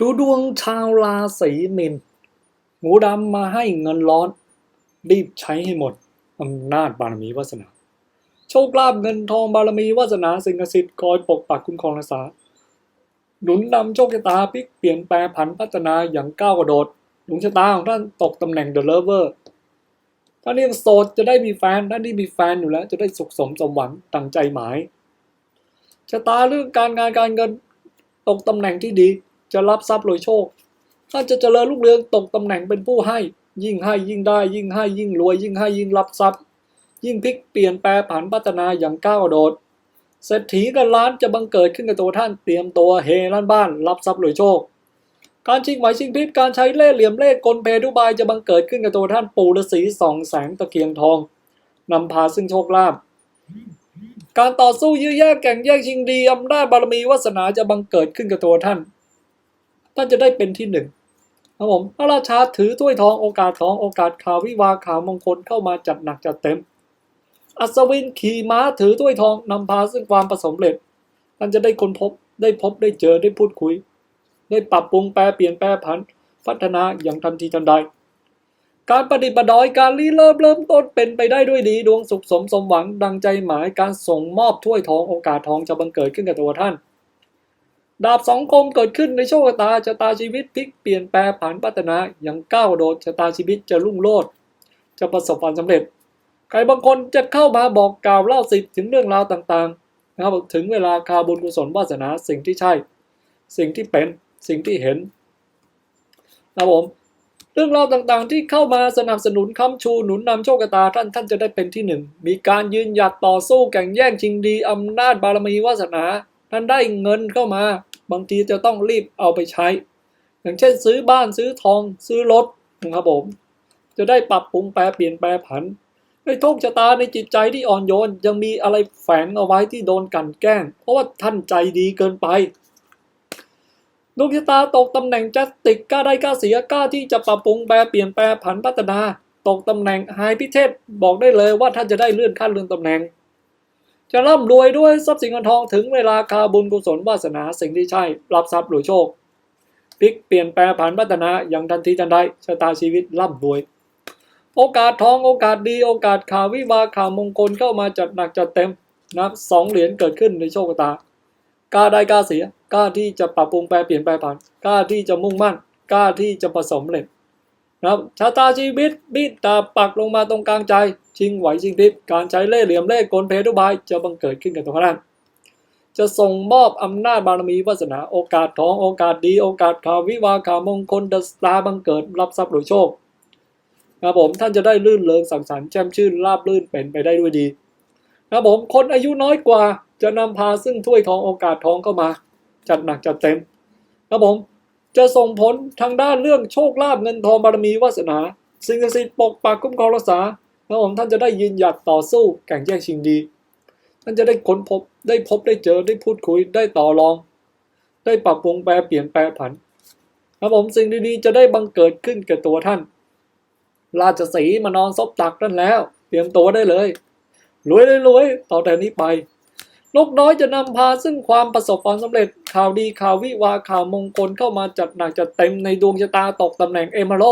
ดูดวงชาวราศีมินงูดำมาให้เงินร้อน รีบใช้ให้หมดอำนาจบารมีวาสนา โชคลาภเงินทองบารมีวาสนาสิ่งศักดิ์สิทธิ์คอยปกปักคุ้มครองรักษาหนุนนำโชคชะตาพลิกเปลี่ยนแปลผันพัฒนาอย่างก้าวกระโดดดวงชะตาของท่านตกตำแหน่ง The Lover ท่านที่ยังโสดจะได้มีแฟนท่านที่มีแฟนอยู่แล้ว จะได้สุขสมสมหวังตั้งใจหมายชะตาเรื่องการงานการเงินตกตำแหน่งที่ดี จะรับทรัพย์รวยโชค ท่านจะเจริญรุ่งเรืองตกตำแหน่งเป็นผู้ให้ ยิ่งให้ยิ่งได้ ยิ่งให้ยิ่งรวย ยิ่งให้ยิ่งรับทรัพย์ ยิ่งพลิกเปลี่ยนแปลผันพัฒนาอย่างก้าวโดดเศรษฐีกันล้านจะบังเกิดขึ้นกับตัวท่านเตรียมตัวเฮล้านบ้านรับทรัพย์รวยโชค การชิงไหวชิงพริบการใช้เล่ห์เหลี่ยมเล่ห์กลเพทุบายจะบังเกิดขึ้นกับตัวท่านปู่ฤาษีสองแสงตะเกียงทองนำพาซึ่งโชคลาภการต่อสู้ยื้อแย่งแข่งแย่งชิงดีอำนาจบารมีวาสนาจะบังเกิดขึ้นกับตัวท่าน ท่านจะได้เป็นที่หนึ่งครับผมพระราชาถือถ้วยทองโอกาสทองโอกาสข่าววิวาข่าวมงคลเข้ามาจัดหนักจัดเต็ม อัศวินขี่ม้าถือถ้วยทองนำพาซึ่งความประสมเร็จท่านจะได้ค้นพบได้พบได้เจอได้พูดคุย ได้ปรับปรุงแปลเปลี่ยนแปลผัน พัฒนาอย่างทันทีทันใด การปฏิบัติดอยการรีเริ่มเริ่มต้นเป็นไปได้ด้วยดีดวงสุขสมสมหวังดังใจหมายการส่งมอบถ้วยทองโอกาสทองจะบังเกิดขึ้นกับตัวท่าน ดาบสองคมเกิดขึ้นในโชคชะตาชะตาชีวิตพลิกเปลี่ยนแปลผันพัฒนาอย่างก้าวโดดชะตาชีวิตจะรุ่งโรจน์จะประสบความสำเร็จ ใครบางคนจะเข้ามาบอกกล่าวเล่าสิทธิ์ถึงเรื่องราวต่างๆนะครับถึงเวลาคาบุญกุศลวาสนาสิ่งที่ใช่ สิ่งที่เป็นสิ่งที่เห็นนะครับผมเรื่องราวต่างๆ ที่เข้ามาสนับสนุนค้ำชูหนุนนำโชคชะตาท่านท่านจะได้เป็นที่หนึ่งมีการยืนหยัดต่อสู้แข่งแย่งชิงดีอำนาจบารมีวาสนา ท่านได้เงินเข้ามา บางทีจะต้องรีบเอาไปใช้ อย่างเช่นซื้อบ้านซื้อทองซื้อรถนะครับผม จะได้ปรับปรุงแปลเปลี่ยนแปลผันในโชคชะตาในจิตใจที่อ่อนโยนยังมีอะไรแฝงเอาไว้ที่โดนกันแกล้ง เพราะว่าท่านใจดีเกินไปดวงชะตาตกตำแหน่งจัสติกกล้าได้กล้าเสียกล้าที่จะปรับปรุงแปลเปลี่ยนแปลผันพัฒนา ตกตำแหน่งไฮพิเทศบอกได้เลยว่าท่านจะได้เลื่อนขั้นเลื่อนตำแหน่ง จะร่ำรวยด้วยทรัพย์สินเงินทองถึงเวลาคาบุญกุศลวาสนาสิ่งที่ใช่ รับทรัพย์รวยโชคพลิกเปลี่ยนแปลผันพัฒนาอย่างทันทีทันใดชะตาชีวิตร่ำรวย โอกาสทองโอกาสดีโอกาสข่าววิวาข่าวมงคลเข้ามาจัดหนักจัดเต็มนะสองเหรียญเกิดขึ้นในโชคชะตากล้าได้กล้าเสียกล้าที่จะปรับปรุงแปลเปลี่ยนแปลผ่านกล้าที่จะมุ่งมั่นกล้าที่จะผสมเร็จนะครับชะตาชีวิตบิดตาปักลงมาตรงกลางใจ ชิงไหวชิงพริบการใช้เล่ห์เหลี่ยมเล่ห์กลเพทุบายจะบังเกิดขึ้นกับตัวท่านจะส่งมอบอำนาจบารมีวาสนาโอกาสทองโอกาสดี โอกาสข่าววิวาข่าวมงคลดสตาร์บังเกิดรับทรัพย์รวยโชคครับผมท่านจะได้ลื่นเริงสังสรรค์แช่มชื่นราบลื่นเป็นไปได้ด้วยดีครับผมคนอายุน้อยกว่าจะนำพาซึ่งถ้วยทองโอกาสทองเข้ามา จัดหนักจัดเต็มครับผมจะส่งผลทางด้านเรื่องโชคลาภเงินทองบารมีวาสนา สิ่งศักดิ์สิทธิ์ปกปักคุ้มครองรักษา ครับผมท่านจะได้ยืนหยัดต่อสู้แข่งแย่งชิงดี ท่านจะได้ค้นพบได้พบได้เจอได้พูดคุยได้ต่อรอง ได้ปรับปรุงแปลเปลี่ยนแปลผันครับผมสิ่งดีๆจะได้บังเกิดขึ้นแกับตัวท่าน ราชสีมานอนซบตักนั่นแล้ว เตรียมตัวได้เลยรวยเลยรวยต่อแต่นี้ไปนกน้อยจะนำพาซึ่งความประสบความสำเร็จข่าวดีข่าววิวาข่าวมงคลเข้ามาจัดหนักจัดเต็มในดวงชะตาตกตำแหน่งเอมาโล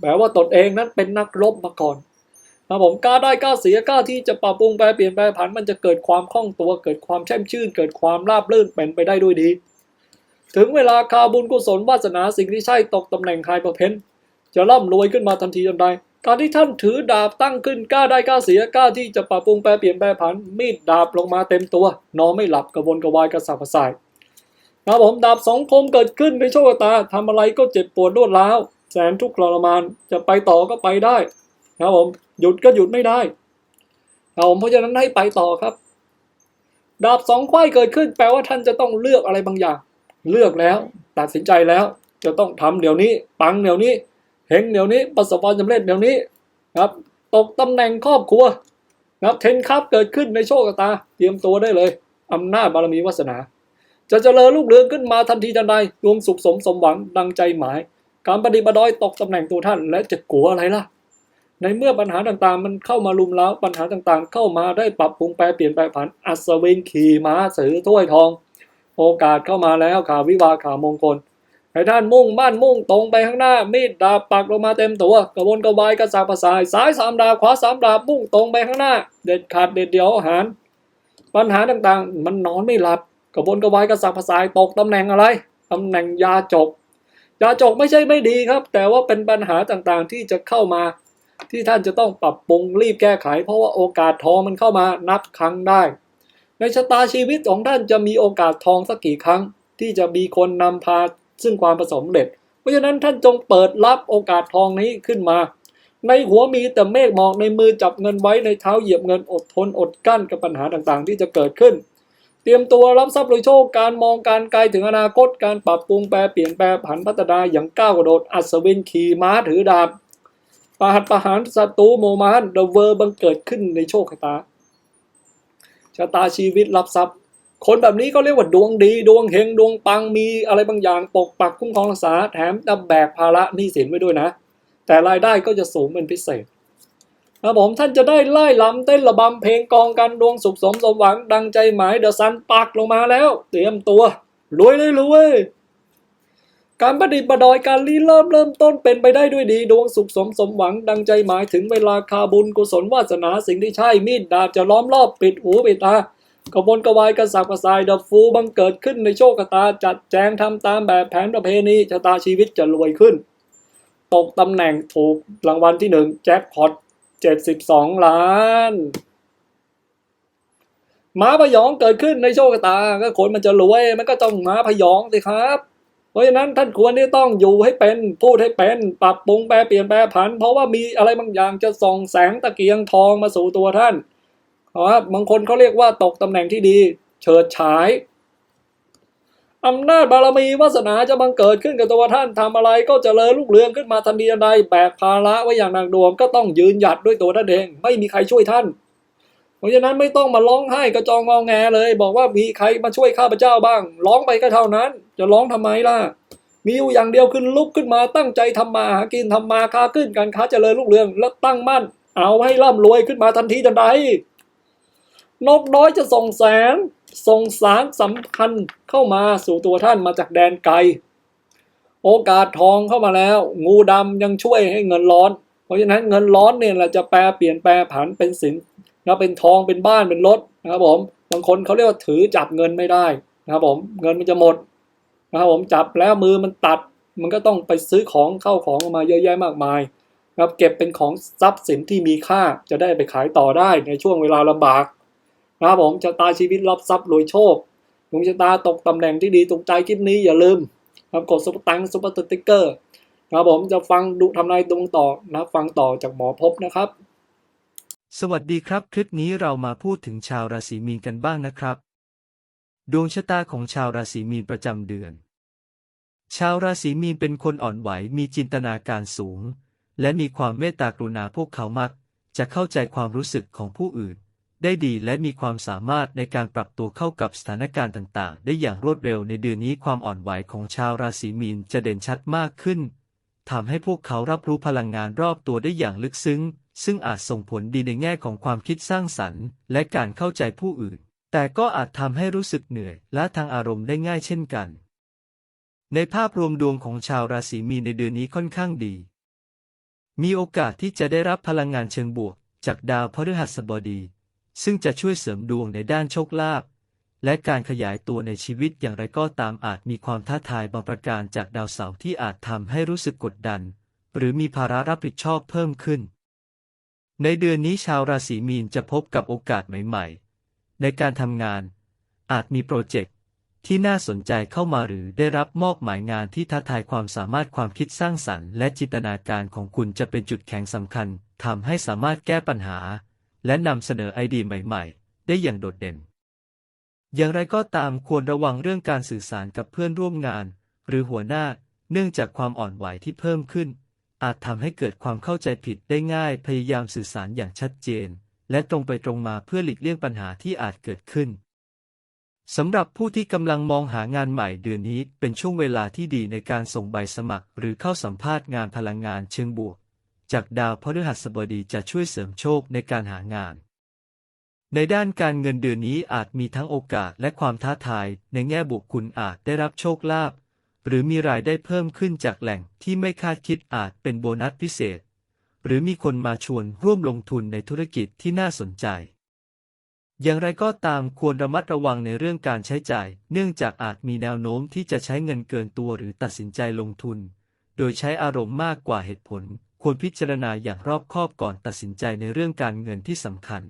แปลว่าตนเองนั้นเป็นนักรบมาก่อน นะผมกล้าได้กล้าเสียกล้าที่จะปรับปรุงแปลเปลี่ยนแปลผันมันจะเกิดความคล่องตัวเกิดความแช่มชื่น เกิดความราบรื่นเป็นไปได้ด้วยดี ถึงเวลาคาบุญกุศลวาสนาสิ่งที่ใช่ตกตำแหน่งใครประเพนจะร่ำรวยขึ้นมาทันทีทันใดการที่ท่านถือดาบตั้งขึ้นกล้าได้กล้าเสียกล้าที่จะปรับปรุงแปลเปลี่ยนแปลผันมีดดาบลงมาเต็มตัวนอนไม่หลับกระวนกระวายกระสับกระส่ายครับผมดาบสองคมเกิดขึ้นในโชคตาทำอะไรก็เจ็บปวดรวดร้าวแสนทุกข์ทรมานจะไปต่อก็ไปได้ครับผม หยุดก็หยุดไม่ได้ครับผมเพราะฉะนั้นให้ไปต่อครับ ดาบสองไขว้เกิดขึ้น แปลว่าท่านจะต้องเลือกอะไรบางอย่าง เลือกแล้ว ตัดสินใจแล้ว จะต้องทำเดี๋ยวนี้ ปังเดี๋ยวนี้เฮงเดี๋ยวนี้ประสบความสำเร็จเดี๋ยวนี้ครับ ตกตำแหน่งครอบครัวนะครับเทนครับเกิดขึ้นในโชคชะตา เตรียมตัวได้เลยอำนาจบารมีวาสนา จะเจริญรุ่งเรืองขึ้นมาทันทีทันใดดวงสุขสมสมหวังดังใจหมาย การปฏิบัติดอยตกตำแหน่งตัวท่าน และจะกลัวอะไรล่ะ ในเมื่อปัญหาต่างๆ มันเข้ามาลุมเล้าปัญหาต่างๆ เข้ามาได้ปรับปรุงแปลเปลี่ยนแปลผันอัศวินขี่ม้าสือถ้วยทอง โอกาสเข้ามาแล้วข่าววิวาข่าวมงคลให้ท่านมุ่งมั่นมุ่งตรงไปข้างหน้า มีดดาบปักลงมาเต็มตัว กระวนกระวายกระสับกระส่ายซ้ายสามดาบขวาสามดาบมุ่งตรงไปข้างหน้า เด็ดขาดเด็ดเดี่ยวอาหาร ปัญหาต่างๆ มันนอนไม่หลับ กระวนกระวายกระสับกระส่ายตกตำแหน่งอะไรตำแหน่งยาจกยาจกไม่ใช่ไม่ดีครับ แต่ว่าเป็นปัญหาต่างๆที่จะเข้ามา ที่ท่านจะต้องปรับปรุงรีบแก้ไข เพราะว่าโอกาสทองมันเข้ามานับครั้งได้ ในชะตาชีวิตของท่านจะมีโอกาสทองสักกี่ครั้ง ที่จะมีคนนำพาซึ่งความประสบความเร็จ เพราะฉะนั้นท่านจงเปิดรับโอกาสทองนี้ขึ้นมา ในหัวมีแต่เมฆหมอกในมือจับเงินไว้ในเท้าเหยียบเงินอดทนอดกั้นกับปัญหาต่างๆ ที่จะเกิดขึ้นเตรียมตัวรับทรัพย์โดยโชค การมองการไกลถึงอนาคต การปรับปรุงแปรเปลี่ยนแปลผันพัฒนาอย่างก้าวกระโดด อัศวินขี่ม้าถือดาบ ปาหัดประหารศัตรูโมมานเดอะเวอร์บังเกิดขึ้นในโชคชะตาชะตาชีวิตรับทรัพย์ คนแบบนี้ก็เรียกว่าดวงดี ดวงเฮงดวงปังมีอะไรบางอย่างปกปักคุ้มครองรักษาแถมจะแบกภาระหนี้สินไว้ด้วยนะ แต่รายได้ก็จะสูงเป็นพิเศษนะผมท่านจะได้ไล่ลำเต้นระบำเพลงกองกันดวงสุขสมสมหวังดังใจหมายเดอะซันปักลงมาแล้ว เตรียมตัวรวยเลยรวย การประดิษฐ์ประดอยการรีเริ่มเริ่มต้นเป็นไปได้ด้วยดี ดวงสุขสมสมหวังดังใจหมายถึงเวลาคาบุญกุศลวาสนาสิ่งที่ใช่มีดดาบจะล้อมรอบปิดหูปิดตากระวนกระวายกระสับกระส่ายดับฟูบังเกิดขึ้นในโชคชะตาจัดแจงทำตามแบบแผนประเพณีชะตาชีวิตจะรวยขึ้น ตกตำแหน่งถูกรางวัลที่หนึ่งแจ็คพอตเจ็ดสิบสองล้านม้าพยองเกิดขึ้นในโชคชะตาก็คนมันจะรวยมันก็ต้องม้าพยองสิครับ เพราะฉะนั้นท่านควรที่ต้องอยู่ให้เป็นพูดให้เป็นปรับปรุงแปรเปลี่ยนแปรผัน เพราะว่ามีอะไรบางอย่างจะส่องแสงตะเกียงทองมาสู่ตัวท่านครับบางคนเขาเรียกว่าตกตำแหน่งที่ดี เฉิดฉายอำนาจบารมีวาสนาจะบังเกิดขึ้นกับตัวท่านทำอะไรก็เจริญรุ่งเรืองขึ้นมาทันทีใดแบกภาระไว้อย่างหนักดวงก็ต้องยืนหยัดด้วยตัวท่านเอง ไม่มีใครช่วยท่าน เพราะฉะนั้นไม่ต้องมาร้องไห้กระจองงอแงเลย บอกว่ามีใครมาช่วยข้าพเจ้าบ้าง ร้องไปก็เท่านั้น จะร้องทำไมล่ะ มีอยู่อย่างเดียวขึ้นลุกขึ้นมาตั้งใจทำมาหากินทำมาค้าขึ้นการค้าเจริญรุ่งเรืองแล้วตั้งมั่น เอาให้ร่ำรวยขึ้นมาทันทีทันใดนกน้อยจะส่งแสงส่งสารสำคัญเข้ามาสู่ตัวท่านมาจากแดนไกล โอกาสทองเข้ามาแล้ว งูดำยังช่วยให้เงินร้อน เพราะฉะนั้นเงินร้อนเนี่ยแหละจะแปลเปลี่ยนแปลผันเป็นสิน นะเป็นทองเป็นบ้านเป็นรถนะครับผมบางคนเขาเรียกว่าถือจับเงินไม่ได้นะครับผมเงินมันจะหมดนะครับผมจับแล้วมือมันตัด มันก็ต้องไปซื้อของเข้าของออกมาเยอะแยะมากมายนะครับเก็บเป็นของทรัพย์สินที่มีค่าจะได้ไปขายต่อได้ในช่วงเวลาลำบากนะครับผมชะตาชีวิตรับทรัพย์รวยโชคดวงชะตาตกตำแหน่งที่ดีตรงใจคลิปนี้อย่าลืมครับกดซุปอร์ตังซุปเปอร์สติ๊กเกอร์นะครับผมจะฟังดูทำนายดวงต่อนะฟังต่อจากหมอพบนะครับ สวัสดีครับ คลิปนี้เรามาพูดถึงชาวราศีมีนกันบ้างนะครับ ดวงชะตาของชาวราศีมีนประจำเดือน ชาวราศีมีนเป็นคนอ่อนไหวมีจินตนาการสูง และมีความเมตตากรุณาพวกเขามัก จะเข้าใจความรู้สึกของผู้อื่น ได้ดีและมีความสามารถในการปรับตัวเข้ากับสถานการณ์ต่างๆ ได้อย่างรวดเร็วในเดือนนี้ความอ่อนไหวของชาวราศีมีนจะเด่นชัดมากขึ้นทำให้พวกเขารับรู้พลังงานรอบตัวได้อย่างลึกซึ้ง ซึ่งอาจส่งผลดีในแง่ของความคิดสร้างสรรค์ และการเข้าใจผู้อื่น แต่ก็อาจทำให้รู้สึกเหนื่อยและทางอารมณ์ได้ง่ายเช่นกัน ในภาพรวมดวงของชาวราศีมีนในเดือนนี้ค่อนข้างดี มีโอกาสที่จะได้รับพลังงานเชิงบวก จากดาวพฤหัสบดี ซึ่งจะช่วยเสริมดวงในด้านโชคลาภและการขยายตัวในชีวิตอย่างไรก็ตามอาจมีความท้าทายบางประการจากดาวเสาร์ที่อาจทำให้รู้สึกกดดัน หรือมีภาระรับผิดชอบเพิ่มขึ้น ในเดือนนี้ชาวราศีมีนจะพบกับโอกาสใหม่ๆ ในการทำงาน อาจมีโปรเจกต์ที่น่าสนใจเข้ามาหรือได้รับมอบหมายงานที่ท้าทายความสามารถความคิดสร้างสรรค์และจินตนาการของคุณจะเป็นจุดแข็งสำคัญทำให้สามารถแก้ปัญหา และนำเสนอไอเดียใหม่ๆ ได้อย่างโดดเด่น อย่างไรก็ตามควรระวังเรื่องการสื่อสารกับเพื่อนร่วมงาน หรือหัวหน้าเนื่องจากความอ่อนไหวที่เพิ่มขึ้น อาจทำให้เกิดความเข้าใจผิดได้ง่าย พยายามสื่อสารอย่างชัดเจน และตรงไปตรงมาเพื่อหลีกเลี่ยงปัญหาที่อาจเกิดขึ้นสำหรับผู้ที่กำลังมองหางานใหม่เดือนนี้เป็นช่วงเวลาที่ดีในการส่งใบสมัคร หรือเข้าสัมภาษณ์งานพลังงานเชิงบวก จากดาวพฤหัสบดีจะช่วยเสริมโชคในการหางาน ในด้านการเงินเดือนนี้อาจมีทั้งโอกาสและความท้าทาย ในแง่บวกคุณอาจได้รับโชคลาภ หรือมีรายได้เพิ่มขึ้นจากแหล่งที่ไม่คาดคิดอาจเป็นโบนัสพิเศษ หรือมีคนมาชวนร่วมลงทุนในธุรกิจที่น่าสนใจ อย่างไรก็ตามควรระมัดระวังในเรื่องการใช้จ่าย เนื่องจากอาจมีแนวโน้มที่จะใช้เงินเกินตัวหรือตัดสินใจลงทุน โดยใช้อารมณ์มากกว่าเหตุผล ควรพิจารณาอย่างรอบคอบก่อนตัดสินใจในเรื่องการเงินที่สำคัญ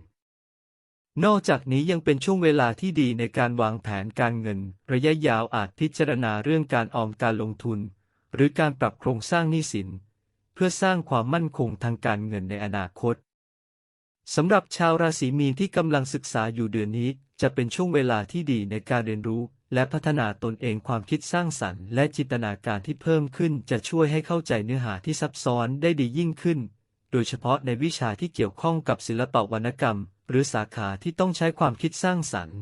นอกจากนี้ยังเป็นช่วงเวลาที่ดีในการวางแผนการเงิน ระยะยาวอาจพิจารณาเรื่องการออมการลงทุน หรือการปรับโครงสร้างหนี้สิน เพื่อสร้างความมั่นคงทางการเงินในอนาคตสำหรับชาวราศีมีนที่กำลังศึกษาอยู่เดือนนี้ จะเป็นช่วงเวลาที่ดีในการเรียนรู้ และพัฒนาตนเองความคิดสร้างสรรค์ และจินตนาการที่เพิ่มขึ้น จะช่วยให้เข้าใจเนื้อหาที่ซับซ้อนได้ดียิ่งขึ้น โดยเฉพาะในวิชาที่เกี่ยวข้องกับศิลปวรรณกรรม หรือสาขาที่ต้องใช้ความคิดสร้างสรรค์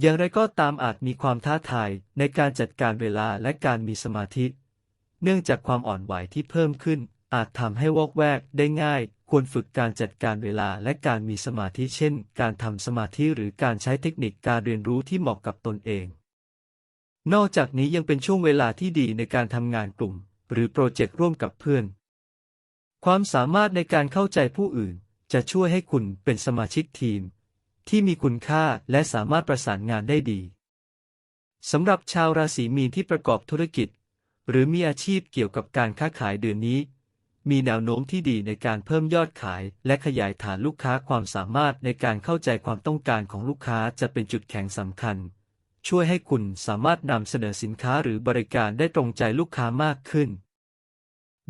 อย่างไรก็ตามอาจมีความท้าทายในการจัดการเวลาและการมีสมาธิ เนื่องจากความอ่อนไหวที่เพิ่มขึ้น อาจทำให้วอกแวกได้ง่าย ควรฝึกการจัดการเวลาและการมีสมาธิเช่น การทำสมาธิหรือการใช้เทคนิคการเรียนรู้ที่เหมาะกับตนเอง นอกจากนี้ยังเป็นช่วงเวลาที่ดีในการทำงานกลุ่ม หรือโปรเจกต์ร่วมกับเพื่อนความสามารถในการเข้าใจผู้อื่น จะช่วยให้คุณเป็นสมาชิกทีม ที่มีคุณค่าและสามารถประสานงานได้ดีสำหรับชาวราศีมีนที่ประกอบธุรกิจ หรือมีอาชีพเกี่ยวกับการค้าขายเดือนนี้ มีแนวโน้มที่ดีในการเพิ่มยอดขาย และขยายฐานลูกค้าความสามารถในการเข้าใจความต้องการของลูกค้าจะเป็นจุดแข็งสำคัญ ช่วยให้คุณสามารถนำเสนอสินค้าหรือบริการได้ตรงใจลูกค้ามากขึ้น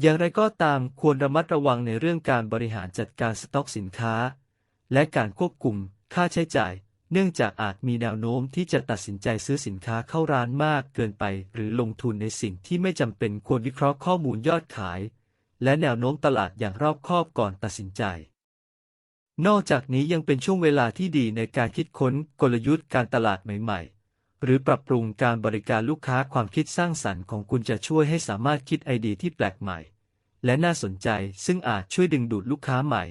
อย่างไรก็ตามควรระมัดระวังในเรื่องการบริหารจัดการสต็อกสินค้า และการควบคุมค่าใช้จ่าย เนื่องจากอาจมีแนวโน้มที่จะตัดสินใจซื้อสินค้าเข้าร้านมากเกินไป หรือลงทุนในสิ่งที่ไม่จำเป็นควรวิเคราะห์ข้อมูลยอดขาย และแนวโน้มตลาดอย่างรอบคอบก่อนตัดสินใจ นอกจากนี้ยังเป็นช่วงเวลาที่ดีในการคิดค้นกลยุทธ์การตลาดใหม่ ๆ หรือปรับปรุงการบริการลูกค้าความคิดสร้างสรรค์ของคุณจะช่วยให้สามารถคิดไอเดียที่แปลกใหม่ และน่าสนใจซึ่งอาจช่วยดึงดูดลูกค้าใหม่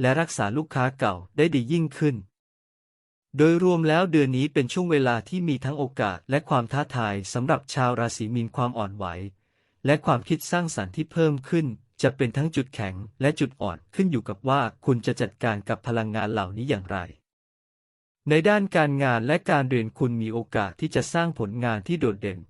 และรักษาลูกค้าเก่าได้ดียิ่งขึ้น โดยรวมแล้วเดือนนี้เป็นช่วงเวลาที่มีทั้งโอกาสและความท้าทายสำหรับชาวราศีมีนความอ่อนไหว และความคิดสร้างสรรค์ที่เพิ่มขึ้น จะเป็นทั้งจุดแข็งและจุดอ่อนขึ้นอยู่กับว่าคุณจะจัดการกับพลังงานเหล่านี้อย่างไร ในด้านการงานและการเรียนคุณมีโอกาสที่จะสร้างผลงานที่โดดเด่น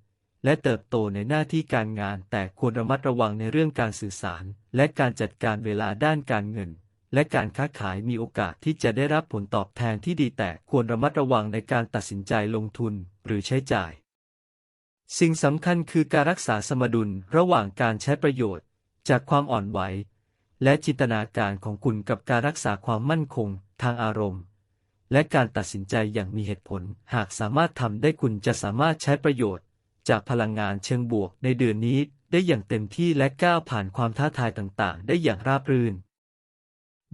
และเติบโตในหน้าที่การงาน แต่ควรระมัดระวังในเรื่องการสื่อสาร และการจัดการเวลาด้านการเงิน และการค้าขายมีโอกาสที่จะได้รับผลตอบแทนที่ดีแต่ควรระมัดระวังในการตัดสินใจลงทุนหรือใช้จ่าย สิ่งสำคัญคือการรักษาสมดุลระหว่างการใช้ประโยชน์ จากความอ่อนไหว และจินตนาการของคุณกับการรักษาความมั่นคง ทางอารมณ์ และการตัดสินใจอย่างมีเหตุผล หากสามารถทำได้คุณจะสามารถใช้ประโยชน์ จากพลังงานเชิงบวกในเดือนนี้ได้อย่างเต็มที่และก้าวผ่านความท้าทายต่างๆ ได้อย่างราบรื่น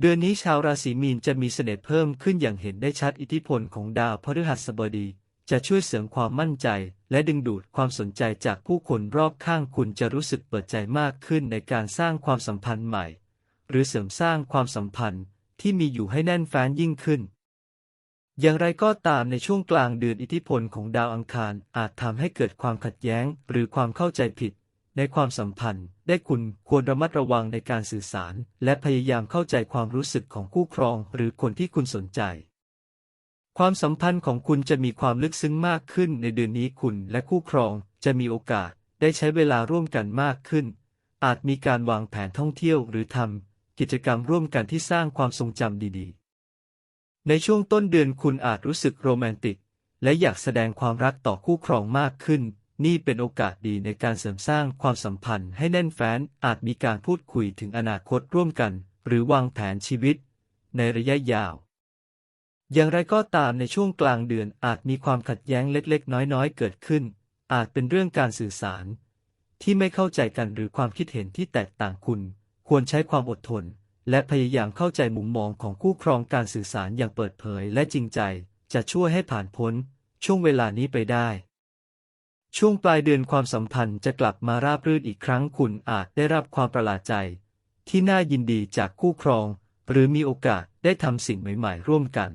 เดือนนี้ชาวราศีมีนจะมีเสน่ห์เพิ่มขึ้นอย่างเห็นได้ชัดอิทธิพลของดาวพฤหัสบดี จะช่วยเสริมความมั่นใจ และดึงดูดความสนใจจากผู้คนรอบข้างคุณจะรู้สึกเปิดใจมากขึ้นในการสร้างความสัมพันธ์ใหม่ หรือเสริมสร้างความสัมพันธ์ที่มีอยู่ให้แน่นแฟ้นยิ่งขึ้น อย่างไรก็ตามในช่วงกลางเดือนอิทธิพลของดาวอังคารอาจทำให้เกิดความขัดแย้ง หรือความเข้าใจผิด ในความสัมพันธ์ ได้คุณควรระมัดระวังในการสื่อสาร และพยายามเข้าใจความรู้สึกของคู่ครอง หรือคนที่คุณสนใจ ความสัมพันธ์ของคุณจะมีความลึกซึ้งมากขึ้นในเดือนนี้คุณและคู่ครองจะมีโอกาสได้ใช้เวลาร่วมกันมากขึ้น อาจมีการวางแผนท่องเที่ยวหรือทำกิจกรรมร่วมกันที่สร้างความทรงจำดีๆ ในช่วงต้นเดือนคุณอาจรู้สึกโรแมนติก และอยากแสดงความรักต่อคู่ครองมากขึ้น นี่เป็นโอกาสดีในการเสริมสร้างความสัมพันธ์ให้แน่นแฟ้นอาจมีการพูดคุยถึงอนาคตร่วมกัน หรือวางแผนชีวิต ในระยะยาว อย่างไรก็ตามในช่วงกลางเดือนอาจมีความขัดแย้งเล็กๆ น้อยๆ เกิดขึ้น อาจเป็นเรื่องการสื่อสาร ที่ไม่เข้าใจกันหรือความคิดเห็นที่แตกต่างคุณ ควรใช้ความอดทน และพยายามเข้าใจมุมมองของคู่ครองการสื่อสารอย่างเปิดเผยและจริงใจ จะช่วยให้ผ่านพ้น ช่วงเวลานี้ไปได้ ช่วงปลายเดือนความสัมพันธ์จะกลับมาราบรื่นอีกครั้งคุณอาจได้รับความประหลาดใจ ที่น่ายินดีจากคู่ครอง หรือมีโอกาสได้ทำสิ่งใหม่ ๆ ร่วมกัน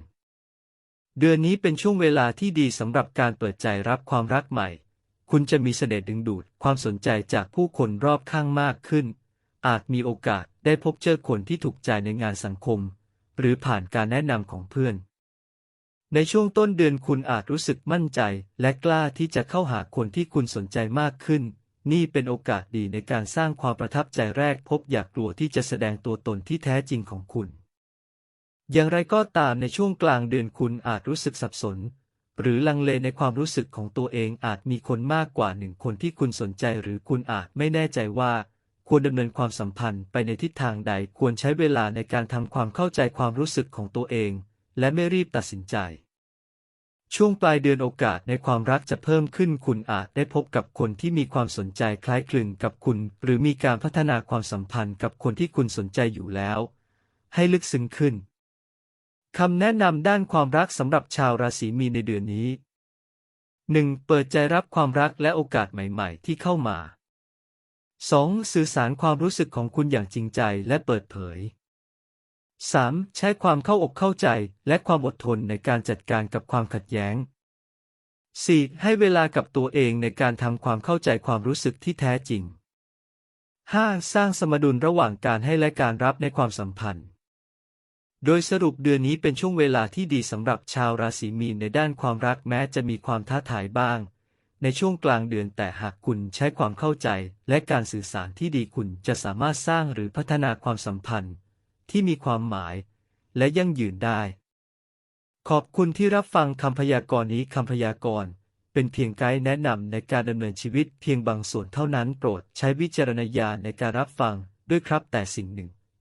เดือนนี้เป็นช่วงเวลาที่ดีสำหรับการเปิดใจรับความรักใหม่ คุณจะมีเสน่ห์ดึงดูดความสนใจจากผู้คนรอบข้างมากขึ้นอาจมีโอกาส ได้พบเจอคนที่ถูกใจในงานสังคม หรือผ่านการแนะนำของเพื่อน ในช่วงต้นเดือนคุณอาจรู้สึกมั่นใจ และกล้าที่จะเข้าหาคนที่คุณสนใจมากขึ้น นี่เป็นโอกาสดีในการสร้างความประทับใจแรกพบอยากกลัวที่จะแสดงตัวตนที่แท้จริงของคุณ อย่างไรก็ตามในช่วงกลางเดือนคุณอาจรู้สึกสับสนหรือลังเลในความรู้สึกของตัวเองอาจมีคนมากกว่าหนึ่งคนที่คุณสนใจหรือคุณอาจไม่แน่ใจว่า ควรดำเนินความสัมพันธ์ไปในทิศทางใดควรใช้เวลาในการทำความเข้าใจความรู้สึกของตัวเอง และไม่รีบตัดสินใจ ช่วงปลายเดือนโอกาสในความรักจะเพิ่มขึ้นคุณอาจได้พบกับคนที่มีความสนใจคล้ายคลึงกับคุณ หรือมีการพัฒนาความสัมพันธ์กับคนที่คุณสนใจอยู่แล้ว ให้ลึกซึ้งขึ้นคำแนะนำด้านความรักสำหรับชาวราศีมีนในเดือนนี้ 1. เปิดใจรับความรักและโอกาสใหม่ ๆ ที่เข้ามา 2. สื่อสารความรู้สึกของคุณอย่างจริงใจและเปิดเผย 3. ใช้ความเข้าอกเข้าใจและความอดทนในการจัดการกับความขัดแย้ง 4. ให้เวลากับตัวเองในการทำความเข้าใจความรู้สึกที่แท้จริง 5. สร้างสมดุลระหว่างการให้และการรับในความสัมพันธ์ โดยสรุปเดือนนี้เป็นช่วงเวลาที่ดีสำหรับชาวราศีมีนในด้านความรักแม้จะมีความท้าทายบ้าง ในช่วงกลางเดือนแต่หากคุณใช้ความเข้าใจและการสื่อสารที่ดีคุณจะสามารถสร้างหรือพัฒนาความสัมพันธ์ ที่มีความหมาย และยั่งยืนได้ ขอบคุณที่รับฟังคำพยากรณ์นี้คำพยากรณ์เป็นเพียงไกด์แนะนำในการดำเนินชีวิตเพียงบางส่วนเท่านั้นโปรดใช้วิจารณญาณในการรับฟังด้วยครับแต่สิ่งหนึ่ง